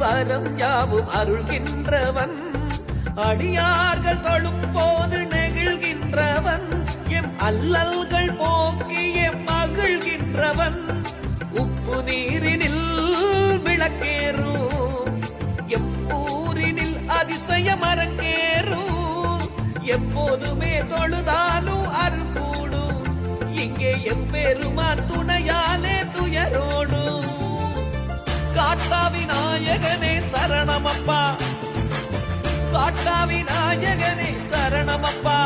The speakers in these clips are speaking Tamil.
வரம் யாவும் அருள்கின்றவன். அடியார்கள் தொழும் போது நெகிழ்கின்றவன். எம் அல்லல்கள் போக்கி எம் மகிழ்கின்றவன். உப்பு நீரினில் விளக்கேறும். எப்பூரினில் அதிசய அரங்கேறும். எப்போதுமே தொழுதாலும் அருகூடும் இங்கே எம்பெருமான் துணையாலே விநாயகனே சரணமப்பா. காட்டா விநாயகனே சரணமப்பா.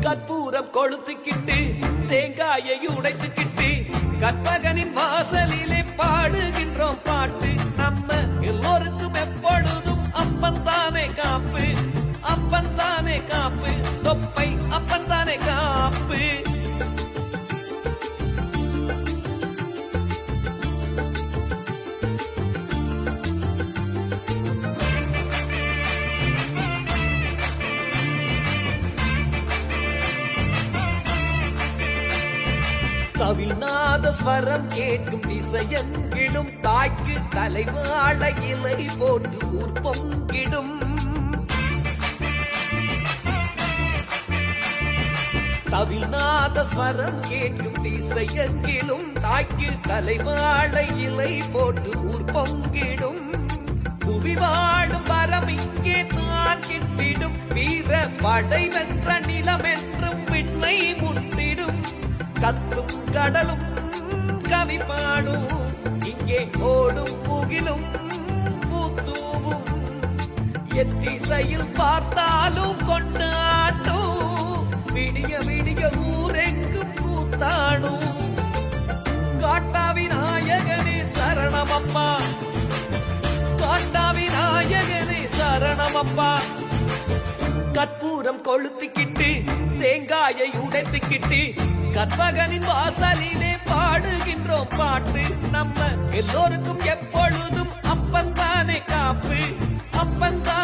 கற்பூரம் கொளுத்துக்கிட்டு தேங்காயை உடைத்துக்கிட்டு கற்பகனின் வாசலில் கவிநாத ஸ்வரம் கேட்கும் திசையங்கிடும் தாய்க்கு தலைவாழ இலை போன்று ஊர் பொங்கிடும் கவிநாத ஸ்வரம் கேட்கும் திசையெங்கிலும் தாய்க்கு தலைவாழ இலை போட்டு ஊர் பொங்கிடும் குவிவாடும் வரம் இங்கே தான் கிட்டிடும் வீர படை வென்ற நிலம் என்றும் விண்ணை முன்னிடும் கத்தும் கடலும் கவி பாடும். இங்கே ஓடும் முகிலும் பூத்தூவும். எத்திசையில் பார்த்தாலும் கொண்டாட்டும். விடிய விடிய ஊரெங்கு பூத்தாடும். காட்டா விநாயகனே சரணமப்பா. காட்டா விநாயகனே சரணமப்பா. கற்பூரம் கொளுத்திக்கிட்டு தேங்காயை உடைத்துக்கிட்டு கற்பகனின் வாசலிலே பாடுகின்றோம் பாட்டு. நம்ம எல்லோருக்கும் எப்பொழுதும் அப்பன் தானே காப்பு. அப்பன் தானே